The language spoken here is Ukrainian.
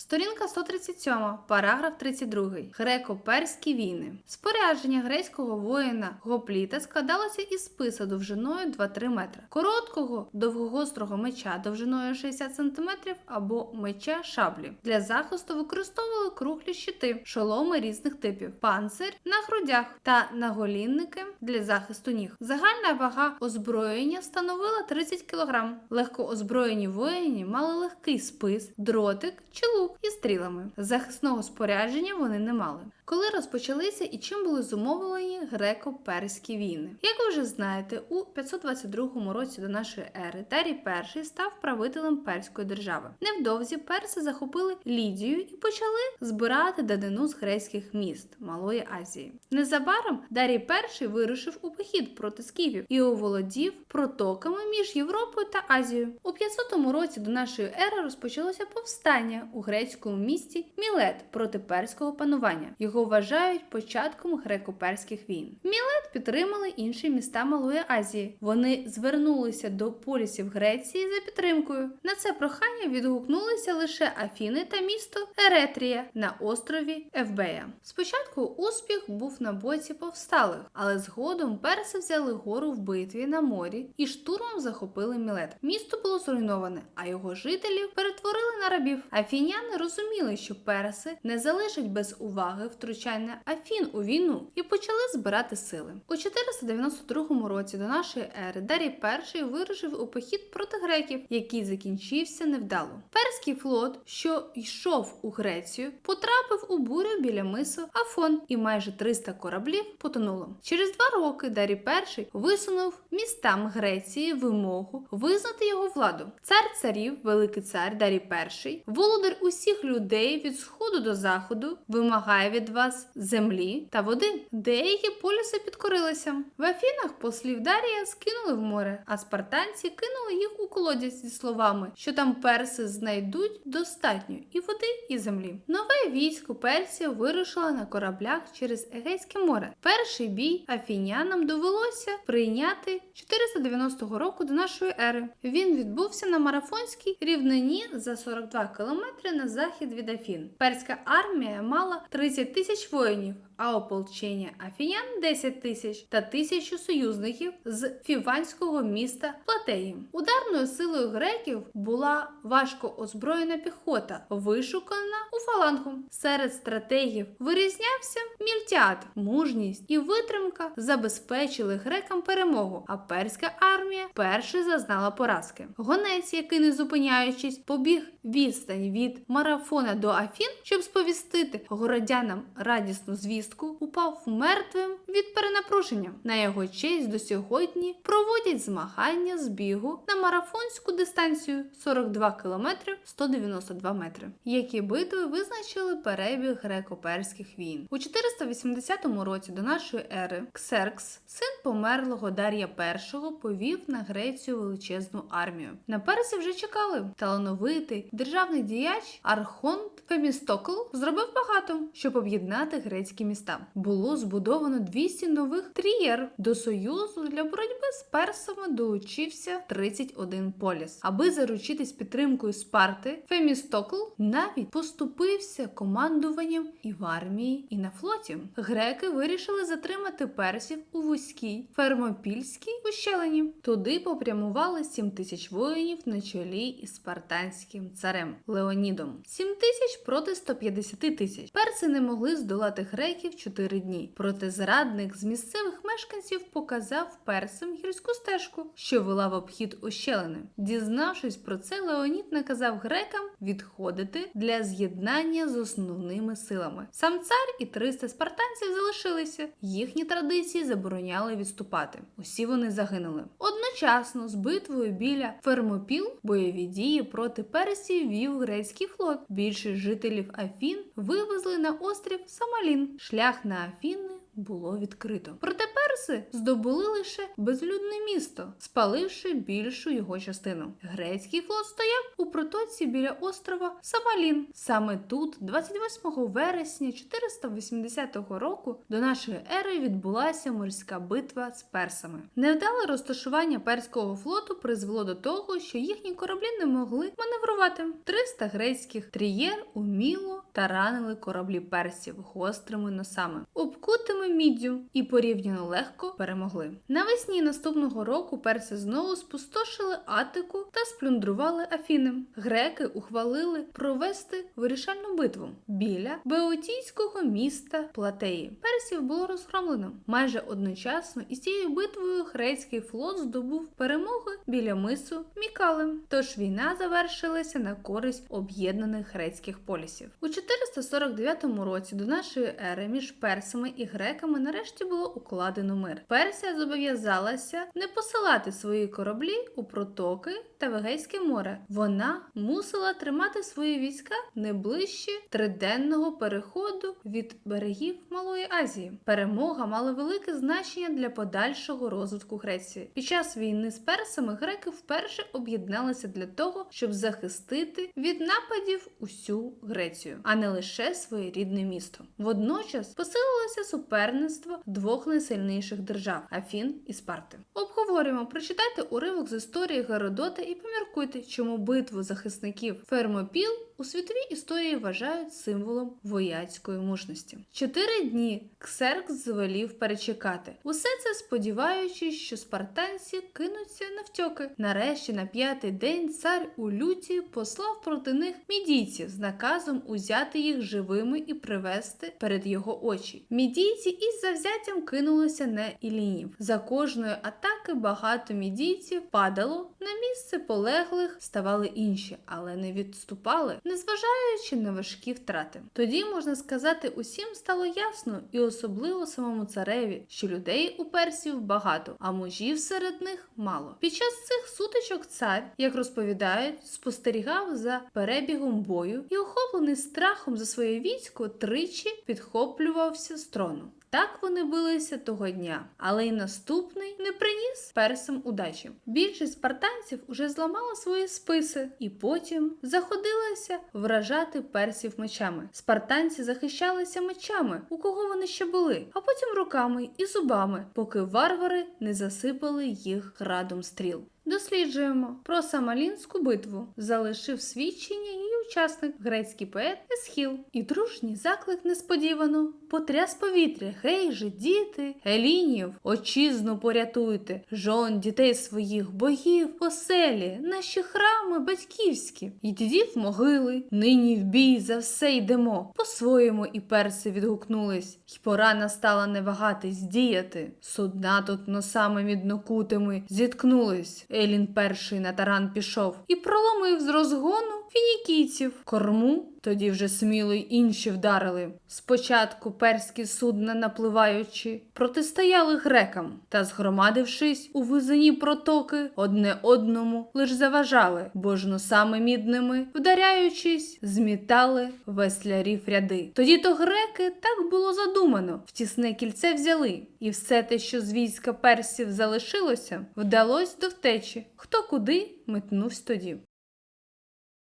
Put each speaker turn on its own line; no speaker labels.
Сторінка 137, параграф 32. Греко-перські війни. Спорядження грецького воїна Гопліта складалося із списа довжиною 2-3 метри, короткого довгогострого меча довжиною 60 см або меча шаблі. Для захисту використовували круглі щити, шоломи різних типів, панцир на грудях та наголінники для захисту ніг. Загальна вага озброєння становила 30 кг. Легко озброєні воїні мали легкий спис, дротик чи лук із стрілами. Захисного спорядження вони не мали. Коли розпочалися і чим були зумовлені греко-перські війни? Як ви вже знаєте, у 522 році до нашої ери Дарій І став правителем перської держави. Невдовзі перси захопили Лідію і почали збирати данину з грецьких міст Малої Азії. Незабаром Дарій І вирушив у похід проти скіфів і оволодів протоками між Європою та Азією. У 500 році до нашої ери розпочалося повстання у грецькому місті Мілет проти перського панування. Його вважають початком греко-перських війн. Мілет підтримали інші міста Малої Азії. Вони звернулися до полісів Греції за підтримкою. На це прохання відгукнулися лише Афіни та місто Еретрія на острові Евбея. Спочатку успіх був на боці повсталих, але згодом перси взяли гору в битві на морі і штурмом захопили Мілет. Місто було зруйноване, а його жителів перетворили на рабів. Афіняни розуміли, що перси не залишать без уваги втручання Афін у війну і почали збирати сили. У 492 році до нашої ери Дарій І вирушив у похід проти греків, який закінчився невдало. Перський флот, що йшов у Грецію, потрапив у бурю біля мису Афон, і майже 300 кораблів потонуло. Через два роки Дарій І висунув містам Греції вимогу визнати його владу. Цар царів, великий цар Дарій І, володар усіх людей від сходу до заходу, вимагає від вас землі та води. Деякі полюси підкорилися. В Афінах послів Дарія скинули в море, а спартанці кинули їх у колодязь зі словами, що там перси знайдуть достатньо і води, і землі. Нове військо Персія вирушило на кораблях через Егейське море. Перший бій афінянам довелося прийняти 490 року до нашої ери. Він відбувся на марафонській рівнині за 42 кілометри на захід від Афін. Перська армія мала 30 тисяч воїнів, а ополчення афінян 10 тисяч та тисячу союзників з фіванського міста Платеї. Ударною силою греків була важко озброєна піхота, вишукана у фалангу. Серед стратегів вирізнявся мільтіат, мужність і витримка забезпечили грекам перемогу, а перська армія перше зазнала поразки. Гонець, який не зупиняючись, побіг відстань від марафона до Афін, щоб сповістити городянам радісну звістку, упав мертвим від перенапруження. На його честь до сьогодні проводять змагання з бігу на марафонську дистанцію 42 км 192 метри, які битви визначили перебіг греко-перських війн. У 480 році до нашої ери Ксеркс, син померлого Дар'я І, повів на Грецію величезну армію. На персі вже чекали. Талановитий державний діяч Архонт Фемістокл зробив багато, щоб об'єднати грецькі міста. Було збудовано 200 нових трієр. До союзу для боротьби з персами долучився 31 поліс. Аби заручитись підтримкою Спарти, Фемістокл навіть поступився командуванням і в армії, і на флоті. Греки вирішили затримати персів у вузькій фермопільській ущелині. Туди попрямували 7 тисяч воїнів на чолі із спартанським царем Леонідом. 7 тисяч проти 150 тисяч. Перси не могли здолати греків 4 дні. Проте зрадник з місцевих мешканців показав персам гірську стежку, що вела в обхід ущелини. Дізнавшись про це, Леонід наказав грекам відходити для з'єднання з основними силами. Сам цар і 300 спартанців залишилися. Їхні традиції забороняли відступати. Усі вони загинули. Одночасно з битвою біля Фермопіл бойові дії проти персів вів грецький флот. Більшість жителів Афін вивезли на острів Самалін. Шлях на Афіни було відкрито. Проте перси здобули лише безлюдне місто, спаливши більшу його частину. Грецький флот стояв у протоці біля острова Самалін. Саме тут, 28 вересня 480 року, до нашої ери відбулася морська битва з персами. Невдале розташування перського флоту призвело до того, що їхні кораблі не могли маневрувати. 300 грецьких трієр уміло таранили кораблі персів гострими носами, обкутими міддю і порівняно легко перемогли. Навесні наступного року перси знову спустошили Атику та сплюндрували Афіни. Греки ухвалили провести вирішальну битву біля Беотійського міста Платеї. Персів було розгромлено. Майже одночасно із цією битвою грецький флот здобув перемоги біля мису Мікале. Тож війна завершилася на користь об'єднаних грецьких полісів. У 449 році до нашої ери між персами і греками нарешті було укладено мир. Персія зобов'язалася не посилати свої кораблі у протоки та в Егейське море. Вона мусила тримати свої війська не ближче триденного переходу від берегів Малої Азії. Перемога мала велике значення для подальшого розвитку Греції. Під час війни з персами греки вперше об'єдналися для того, щоб захистити від нападів усю Грецію, а не лише своє рідне місто. Водночас посилилося суперництво двох найсильніших держав Афін і Спарти. Обговорюємо, прочитайте уривок з історії Геродота і поміркуйте, чому битву захисників Фермопіл у світовій історії вважають символом вояцької мужності. Чотири дні Ксеркс звелів перечекати. Усе це сподіваючись, що спартанці кинуться навтьоки. Нарешті на п'ятий день цар у люті послав проти них мідійців з наказом узяти їх живими і привести перед його очі. Мідійці із завзяттям кинулися на ілінів. За кожної атаки багато мідійців падало на місце полеглих ставали інші, але не відступали, незважаючи на важкі втрати. Тоді можна сказати, усім стало ясно, і особливо самому цареві, що людей у персів багато, а мужів серед них мало. Під час цих сутичок цар, як розповідають, спостерігав за перебігом бою і, охоплений страхом за своє військо, тричі підхоплювався з трону. Так вони билися того дня, але й наступний не приніс персам удачі. Більшість спартанців уже зламала свої списи і потім заходилася вражати персів мечами. Спартанці захищалися мечами, у кого вони ще були, а потім руками і зубами, поки варвари не засипали їх градом стріл. Досліджуємо про Самалінську битву. Залишив свідчення її учасник, грецький поет Есхіл. І дружній заклик несподівано потряс повітря. Гей же, діти, Елінів, отчизну порятуйте, жон, дітей своїх, богів, оселі, наші храми батьківські, і дідів могили. Нині в бій за все йдемо. По-своєму і перси відгукнулись, й пора настала не вагатись діяти. Судна тут носами міднокутими зіткнулись. Елін перший на таран пішов і проломив з розгону фінікійців. Корму тоді вже сміло й інші вдарили. Спочатку перські судна напливаючи, протистояли грекам та, згромадившись у визині протоки, одне одному лиш заважали, бо ж носами мідними, вдаряючись, змітали веслярів ряди. Тоді то греки так було задумано, в тісне кільце взяли, і все те, що з війська персів залишилося, вдалось до втечі. Хто куди метнувсь тоді.